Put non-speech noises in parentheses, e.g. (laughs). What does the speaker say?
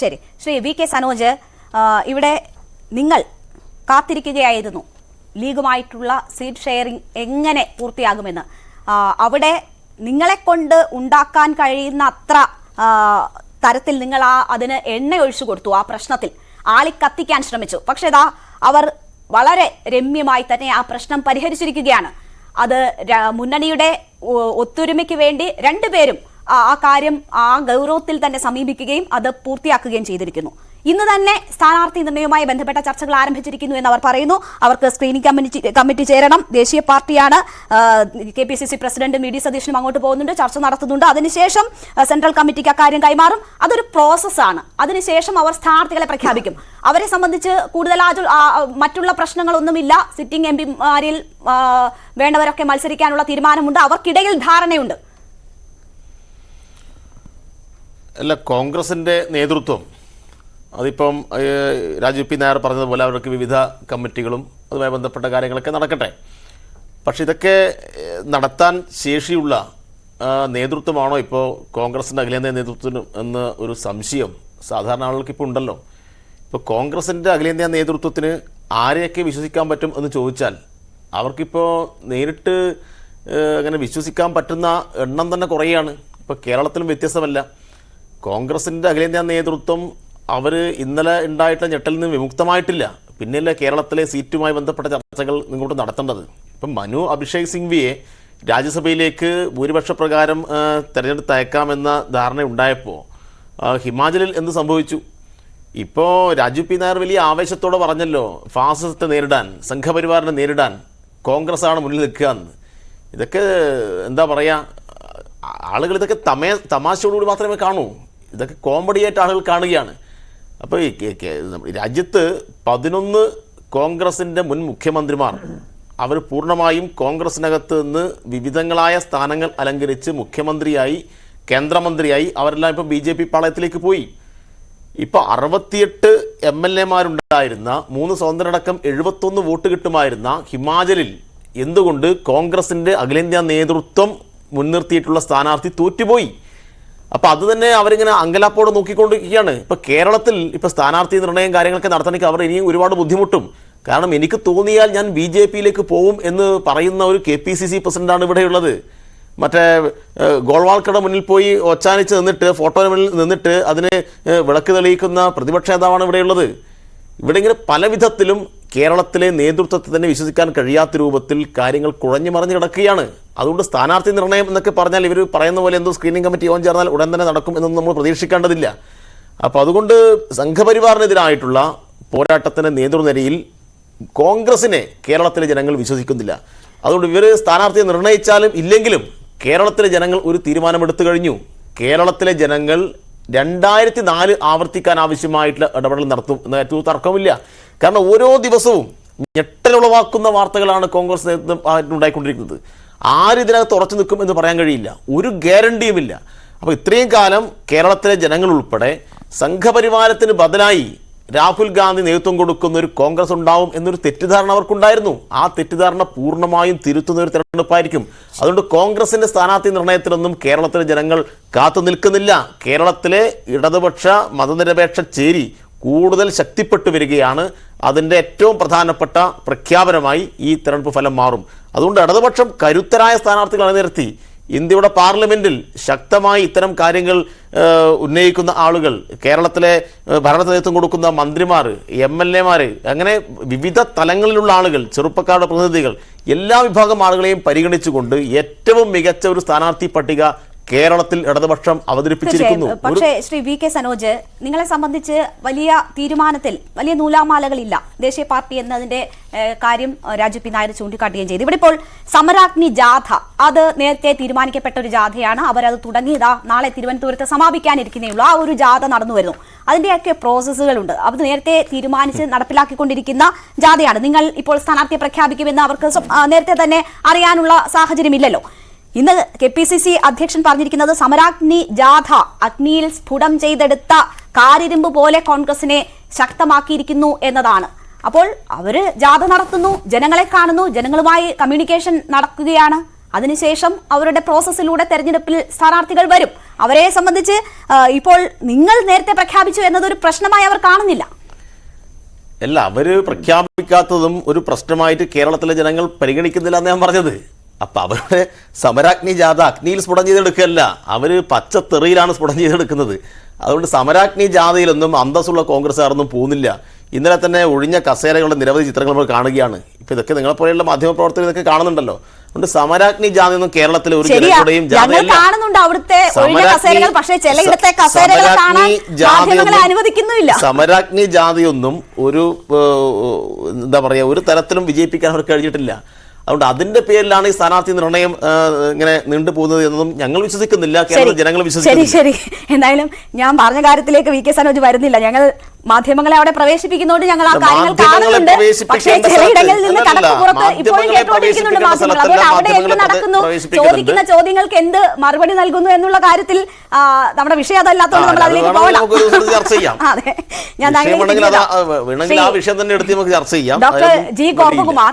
ശരി. Shri V K Sanoj ഇവിടെ നിങ്ങൾ കാത്തിരിക്കുകയായിരുന്നു. ലീഗുമായിട്ടുള്ള സീറ്റ് ഷെയറിംഗ് എങ്ങനെ പൂർത്തിയാകുമെന്ന്. അവിടെ നിങ്ങളെ കൊണ്ട് ഉണ്ടാക്കാൻ കഴിയുന്ന അത്ര തരത്തിൽ നിങ്ങൾ ആ അതിന് എണ്ണ ഒഴിച്ചു കൊടുത്തു ആ പ്രശ്നത്തിൽ. ആളി കത്തിക്കാൻ ശ്രമിച്ചു. പക്ഷേ ഇതാ അവർ വളരെ രമ്യമായി തന്നെ ആ പ്രശ്നം പരിഹരിച്ചിരിക്കുകയാണ്. അത് മുന്നണിയുടെ ഒത്തൊരുമയ്ക്ക് വേണ്ടി രണ്ടുപേരും ആ കാര്യം ആ ഗൗരവത്തിൽ തന്നെ സമീപിക്കുകയും അത് പൂർത്തിയാക്കുകയും ചെയ്തിരിക്കുന്നു. ഇന്ന് തന്നെ സ്ഥാനാർത്ഥി നിർണയവുമായി ബന്ധപ്പെട്ട ചർച്ചകൾ ആരംഭിച്ചിരിക്കുന്നു എന്ന് അവർ പറയുന്നു. അവർക്ക് സ്ക്രീനിംഗ് കമ്മിറ്റി കമ്മിറ്റി ചേരണം. ദേശീയ പാർട്ടിയാണ് കെ പി സി സി പ്രസിഡന്റും ഡി അങ്ങോട്ട് പോകുന്നുണ്ട് ചർച്ച നടത്തുന്നുണ്ട്. അതിനുശേഷം സെൻട്രൽ കമ്മിറ്റിക്ക് അക്കാര്യം കൈമാറും. അതൊരു പ്രോസസ്സാണ് അതിനുശേഷം അവർ സ്ഥാനാർത്ഥികളെ പ്രഖ്യാപിക്കും. അവരെ സംബന്ധിച്ച് കൂടുതൽ മറ്റുള്ള പ്രശ്നങ്ങളൊന്നുമില്ല. സിറ്റിംഗ് എം പിമാരിൽ വേണ്ടവരൊക്കെ മത്സരിക്കാനുള്ള തീരുമാനമുണ്ട്. അവർക്കിടയിൽ ധാരണയുണ്ട്. അല്ല കോൺഗ്രസിന്റെ നേതൃത്വം അതിപ്പം രാജീവ് പി നായർ പറഞ്ഞതുപോലെ അവർക്ക് വിവിധ കമ്മിറ്റികളും അതുമായി ബന്ധപ്പെട്ട കാര്യങ്ങളൊക്കെ നടക്കട്ടെ. പക്ഷെ ഇതൊക്കെ നടത്താൻ ശേഷിയുള്ള നേതൃത്വമാണോ ഇപ്പോൾ കോൺഗ്രസിന്റെ അഖിലേന്ത്യാ നേതൃത്വത്തിന് എന്ന് ഒരു സംശയം സാധാരണ ആളുകൾക്ക് ഇപ്പോൾ ഉണ്ടല്ലോ. ഇപ്പോൾ കോൺഗ്രസിന്റെ അഖിലേന്ത്യാ നേതൃത്വത്തിന് ആരെയൊക്കെ വിശ്വസിക്കാൻ പറ്റും എന്ന് ചോദിച്ചാൽ അവർക്കിപ്പോൾ നേരിട്ട് അങ്ങനെ വിശ്വസിക്കാൻ പറ്റുന്ന എണ്ണം തന്നെ കുറയാണ്. ഇപ്പോൾ കേരളത്തിലും വ്യത്യസ്തമല്ല. കോൺഗ്രസിന്റെ അഖിലേന്ത്യാ നേതൃത്വം അവർ ഇന്നലെ ഉണ്ടായിട്ടുള്ള ഞെട്ടലിൽ നിന്ന് വിമുക്തമായിട്ടില്ല. പിന്നെയല്ലേ കേരളത്തിലെ സീറ്റുമായി ബന്ധപ്പെട്ട ചർച്ചകൾ നിങ്ങോട്ട് നടത്തേണ്ടത്. ഇപ്പം മനു അഭിഷേക് സിംഗ്വിയെ രാജ്യസഭയിലേക്ക് ഭൂരിപക്ഷ പ്രകാരം ആ, തെരഞ്ഞെടുത്ത് അയക്കാമെന്ന ധാരണ ഉണ്ടായപ്പോൾ ഹിമാചലിൽ എന്ത് സംഭവിച്ചു? ഇപ്പോൾ രാജു പി നായർ വലിയ ആവേശത്തോടെ പറഞ്ഞല്ലോ ഫാസിസത്തെ നേരിടാൻ സംഘപരിവാറിനെ നേരിടാൻ കോൺഗ്രസ് ആണ് മുന്നിൽ നിൽക്കുക എന്ന്. ഇതൊക്കെ എന്താ പറയുക ആളുകൾ ഇതൊക്കെ തമേ തമാശയോടുകൂടി മാത്രമേ കാണൂ. ഇതൊക്കെ കോമഡിയായിട്ട് ആളുകൾ കാണുകയാണ്. അപ്പോൾ ഈ രാജ്യത്ത് പതിനൊന്ന് കോൺഗ്രസിന്റെ മുൻ മുഖ്യമന്ത്രിമാർ അവർ പൂർണമായും കോൺഗ്രസിനകത്ത് നിന്ന് വിവിധങ്ങളായ സ്ഥാനങ്ങൾ അലങ്കരിച്ച് മുഖ്യമന്ത്രിയായി കേന്ദ്രമന്ത്രിയായി അവരെല്ലാം ഇപ്പോൾ ബി ജെ പി പാളയത്തിലേക്ക് പോയി. ഇപ്പൊ അറുപത്തിയെട്ട് എം എൽ എമാരുണ്ടായിരുന്ന മൂന്ന് സ്വതന്ത്രടക്കം എഴുപത്തൊന്ന് വോട്ട് കിട്ടുമായിരുന്ന ഹിമാചലിൽ എന്തുകൊണ്ട് കോൺഗ്രസിന്റെ അഖിലേന്ത്യാ നേതൃത്വം മുൻനിർത്തിയിട്ടുള്ള സ്ഥാനാർത്ഥി തോറ്റുപോയി? അപ്പൊ അത് തന്നെ അവരിങ്ങനെ അങ്കലാപ്പോടെ നോക്കിക്കൊണ്ടിരിക്കുകയാണ്. ഇപ്പൊ കേരളത്തിൽ ഇപ്പൊ സ്ഥാനാർത്ഥി നിർണയം കാര്യങ്ങളൊക്കെ നടത്തണമെങ്കിൽ അവർ ഇനിയും ഒരുപാട് ബുദ്ധിമുട്ടും. കാരണം എനിക്ക് തോന്നിയാൽ ഞാൻ ബി ജെ പിയിലേക്ക് പോവും എന്ന് പറയുന്ന ഒരു കെ പി സി സി പ്രസിഡന്റാണ് ഇവിടെയുള്ളത് മറ്റേ ഗോൾവാൾക്കട മുന്നിൽ പോയി ഒച്ചാനിച്ച് നിന്നിട്ട് ഫോട്ടോയുടെ മുന്നിൽ നിന്നിട്ട് അതിന് വിളക്ക് തെളിയിക്കുന്ന പ്രതിപക്ഷ നേതാവാണ് ഇവിടെയുള്ളത് ഇവിടെ ഇങ്ങനെ പല വിധത്തിലും കേരളത്തിലെ നേതൃത്വത്തെ തന്നെ വിശ്വസിക്കാൻ കഴിയാത്ത രൂപത്തിൽ കാര്യങ്ങൾ കുഴഞ്ഞു മറിഞ്ഞു കിടക്കുകയാണ്. അതുകൊണ്ട് സ്ഥാനാർത്ഥി നിർണയം എന്നൊക്കെ പറഞ്ഞാൽ ഇവർ പറയുന്ന പോലെ എന്തോ സ്ക്രീനിംഗ് കമ്മിറ്റി യോഗം ചേർന്നാൽ ഉടൻ തന്നെ നടക്കും എന്നൊന്നും നമ്മൾ പ്രതീക്ഷിക്കേണ്ടതില്ല. അപ്പോൾ അതുകൊണ്ട് സംഘപരിവാറിനെതിരായിട്ടുള്ള പോരാട്ടത്തിന്റെ നേതൃനിരയിൽ കോൺഗ്രസിനെ കേരളത്തിലെ ജനങ്ങൾ വിശ്വസിക്കുന്നില്ല. അതുകൊണ്ട് ഇവർ സ്ഥാനാർത്ഥിയെ നിർണയിച്ചാലും ഇല്ലെങ്കിലും കേരളത്തിലെ ജനങ്ങൾ ഒരു തീരുമാനമെടുത്തു കഴിഞ്ഞു. കേരളത്തിലെ ജനങ്ങൾ രണ്ടായിരത്തി നാല് ആവർത്തിക്കാൻ ആവശ്യമായിട്ടുള്ള ഇടപെടൽ നടത്തും എന്ന ഏറ്റവും തർക്കമില്ല കാരണം ഓരോ ദിവസവും ഞെട്ടലുളവാക്കുന്ന വാർത്തകളാണ് കോൺഗ്രസ് നേതൃത്വം ഉണ്ടായിക്കൊണ്ടിരിക്കുന്നത്. ആര് ഇതിനകത്ത് ഉറച്ചു നിൽക്കും എന്ന് പറയാൻ കഴിയില്ല. ഒരു ഗ്യാരണ്ടിയുമില്ല അപ്പോൾ ഇത്രയും കാലം കേരളത്തിലെ ജനങ്ങൾ ഉൾപ്പെടെ സംഘപരിവാരത്തിന് ബദലായി രാഹുൽ ഗാന്ധി നേതൃത്വം കൊടുക്കുന്ന ഒരു കോൺഗ്രസ് ഉണ്ടാവും എന്നൊരു തെറ്റിദ്ധാരണ അവർക്കുണ്ടായിരുന്നു. ആ തെറ്റിദ്ധാരണ പൂർണമായും തിരുത്തുന്ന ഒരു തെരഞ്ഞെടുപ്പായിരിക്കും. അതുകൊണ്ട് കോൺഗ്രസിന്റെ സ്ഥാനാർത്ഥി നിർണയത്തിലൊന്നും കേരളത്തിലെ ജനങ്ങൾ കാത്തു നിൽക്കുന്നില്ല. കേരളത്തിലെ ഇടതുപക്ഷ മതനിരപേക്ഷ ചേരി കൂടുതൽ ശക്തിപ്പെട്ടു വരികയാണ്. അതിന്റെ ഏറ്റവും പ്രധാനപ്പെട്ട പ്രഖ്യാപനമായി ഈ തെരഞ്ഞെടുപ്പ് ഫലം മാറും. അതുകൊണ്ട് ഇടതുപക്ഷം കരുത്തരായ സ്ഥാനാർത്ഥികൾ അണിനിരത്തി ഇന്ത്യയുടെ പാർലമെന്റിൽ ശക്തമായി ഇത്തരം കാര്യങ്ങൾ ഉന്നയിക്കുന്ന ആളുകൾ കേരളത്തിലെ ഭരണ നേതൃത്വം കൊടുക്കുന്ന മന്ത്രിമാർ എം എൽ എമാർ അങ്ങനെ വിവിധ തലങ്ങളിലുള്ള ആളുകൾ ചെറുപ്പക്കാരുടെ പ്രതിനിധികൾ എല്ലാ വിഭാഗം ആളുകളെയും പരിഗണിച്ചുകൊണ്ട് ഏറ്റവും മികച്ച ഒരു സ്ഥാനാർത്ഥി പട്ടിക കേരളത്തിൽ ഇടതുപക്ഷം അവതരിപ്പിച്ചിരിക്കുന്നു. പക്ഷേ ശ്രീ വി കെ സനോജ് നിങ്ങളെ സംബന്ധിച്ച് വലിയ തീരുമാനത്തിൽ വലിയ നൂലാമാലകളില്ല. ദേശീയ പാർട്ടി എന്നതിന്റെ കാര്യം രാജു പി നായർ ചൂണ്ടിക്കാട്ടുകയും ചെയ്തു. ഇവിടെ ഇപ്പോൾ സമരാഗ്നി ജാഥ അത് നേരത്തെ തീരുമാനിക്കപ്പെട്ട ഒരു ജാഥയാണ്. അവരത് തുടങ്ങിയതാ നാളെ തിരുവനന്തപുരത്ത് സമാപിക്കാനിരിക്കുന്നേ ഉള്ളൂ ആ ഒരു ജാഥ നടന്നു വരുന്നു അതിന്റെയൊക്കെ പ്രോസസ്സുകളുണ്ട്. അത് നേരത്തെ തീരുമാനിച്ച് നടപ്പിലാക്കിക്കൊണ്ടിരിക്കുന്ന ജാഥയാണ്. നിങ്ങൾ ഇപ്പോൾ സ്ഥാനാർത്ഥിയെ പ്രഖ്യാപിക്കുമെന്ന് അവർക്ക് നേരത്തെ തന്നെ അറിയാനുള്ള സാഹചര്യമില്ലല്ലോ. ഇന്ന് കെ പി സി സി അധ്യക്ഷൻ പറഞ്ഞിരിക്കുന്നത് സമരാഗ്നി ജാഥ അഗ്നിയിൽ സ്ഫുടം ചെയ്തെടുത്ത കാരിരുമ്പ് പോലെ കോൺഗ്രസിനെ ശക്തമാക്കിയിരിക്കുന്നു എന്നതാണ്. അപ്പോൾ അവർ ജാഥ നടത്തുന്നു ജനങ്ങളെ കാണുന്നു ജനങ്ങളുമായി കമ്മ്യൂണിക്കേഷൻ നടക്കുകയാണ്. അതിനുശേഷം അവരുടെ പ്രോസസ്സിലൂടെ തെരഞ്ഞെടുപ്പിൽ സ്ഥാനാർത്ഥികൾ വരും. അവരെ സംബന്ധിച്ച് ഇപ്പോൾ നിങ്ങൾ നേരത്തെ പ്രഖ്യാപിച്ചു എന്നതൊരു പ്രശ്നമായി അവർ കാണുന്നില്ല. അല്ല അവർ പ്രഖ്യാപിക്കാത്തതും ഒരു പ്രശ്നമായിട്ട് കേരളത്തിലെ ജനങ്ങൾ പരിഗണിക്കുന്നില്ല എന്ന് ഞാൻ പറഞ്ഞത്. അപ്പൊ അവരുടെ സമരാഗ്നി ജാഥ അഗ്നിയിൽ സ്ഫുടം ചെയ്തെടുക്കല്ല അവർ പച്ച പച്ചത്തെറിയിലാണ് സ്ഫുടം ചെയ്തെടുക്കുന്നത്. അതുകൊണ്ട് സമരാഗ്നി ജാഥയിലൊന്നും അന്തസ്സുള്ള കോൺഗ്രസ്സുകാരൊന്നും പോകുന്നില്ല. ഇന്നലെ തന്നെ ഒഴിഞ്ഞ കസേരകളുടെ നിരവധി ചിത്രങ്ങൾ നമ്മൾ കാണുകയാണ്. ഇപ്പൊ ഇതൊക്കെ നിങ്ങളെ പോലെയുള്ള മാധ്യമപ്രവർത്തകർ ഇതൊക്കെ കാണുന്നുണ്ടല്ലോ. അതുകൊണ്ട് സമരാഗ്നി ജാഥയൊന്നും കേരളത്തിലെ ഒരു ജനങ്ങളുടെയും സമരാഗ്നി- ജാഥയൊന്നും- സമരാഗ്നി ജാതിയൊന്നും ഒരു എന്താ പറയാ ഒരു തരത്തിലും വിജയിപ്പിക്കാൻ അവർക്ക് കഴിഞ്ഞിട്ടില്ല. അതുകൊണ്ട് അതിന്റെ പേരിലാണ് ഈ സ്ഥാനാർത്ഥി നിർണയം ഇങ്ങനെ നീണ്ടു പോകുന്നത് എന്നതും ഞങ്ങൾ വിശ്വസിക്കുന്നില്ല കേരള ജനങ്ങൾ ശരി ശരി. എന്തായാലും ഞാൻ പറഞ്ഞ കാര്യത്തിലേക്ക് വി കെ സനോജ് വരുന്നില്ല. ഞങ്ങൾ മാധ്യമങ്ങളെ അവിടെ പ്രവേശിപ്പിക്കുന്നതുകൊണ്ട് ഞങ്ങൾ ആ കാര്യങ്ങൾ കാണുന്നുണ്ട്. പക്ഷേ ചിലയിടങ്ങളിൽ നിന്ന് കടക്ക് പുറത്ത് ഇപ്പോഴും കേട്ടുകൊണ്ടിരിക്കുന്നുണ്ട് മാധ്യമങ്ങൾ. അതുകൊണ്ട് അവിടെ എന്ത് നടക്കുന്നു? ചോദിക്കുന്ന ചോദ്യങ്ങൾക്ക് എന്ത് മറുപടി നൽകുന്നു എന്നുള്ള കാര്യത്തിൽ നമ്മുടെ വിഷയം അതല്ലാത്തതുകൊണ്ട് നമ്മൾ അതിലേക്ക് പോകണം. (laughs) അതെ. ഞാൻ ഡോക്ടർ ജി. ഗോപകുമാർ.